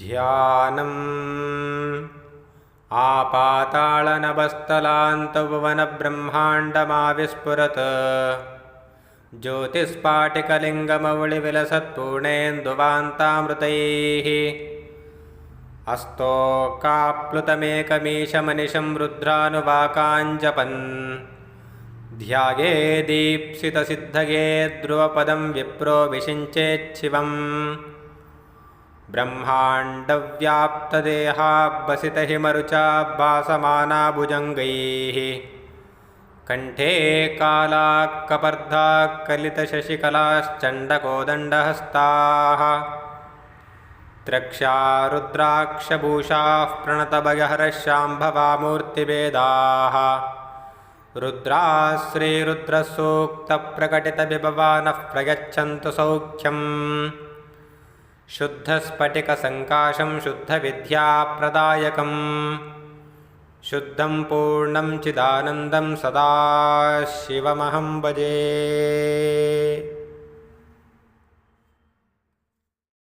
ध्यानम् आपाताळनभस्थलान्तभुवनब्रह्माण्डमाविस्फुरत् ज्योतिस्पाटिकलिङ्गमौळिविलसत्पूर्णेन्दुवान्तामृतैः अस्तोकाप्लुतमेकमीशमनिशं रुद्रानुवाकाञ्जपन् ध्यायेदीप्सितसिद्धये ध्रुवपदं विप्रो विषिञ्चेच्छिवम् ब्रह्माण्डव्याप्तदेहाब्बसितहिमरुचा भासमाना कण्ठे कालाक्कपर्धाः कलितशशिकलाश्चण्डकोदण्डहस्ताः त्रक्ष्या रुद्राक्षभूषाः प्रणतभयहरशाम्भवामूर्तिभेदाः रुद्राः श्रीरुद्रसूक्तप्रकटितविभवानः प्रयच्छन्तु सौख्यम् शुद्धस्फटिकसङ्काशं शुद्धविद्याप्रदायकम्। शुद्धं पूर्णं चिदानन्दं सदा शिवमहं भजे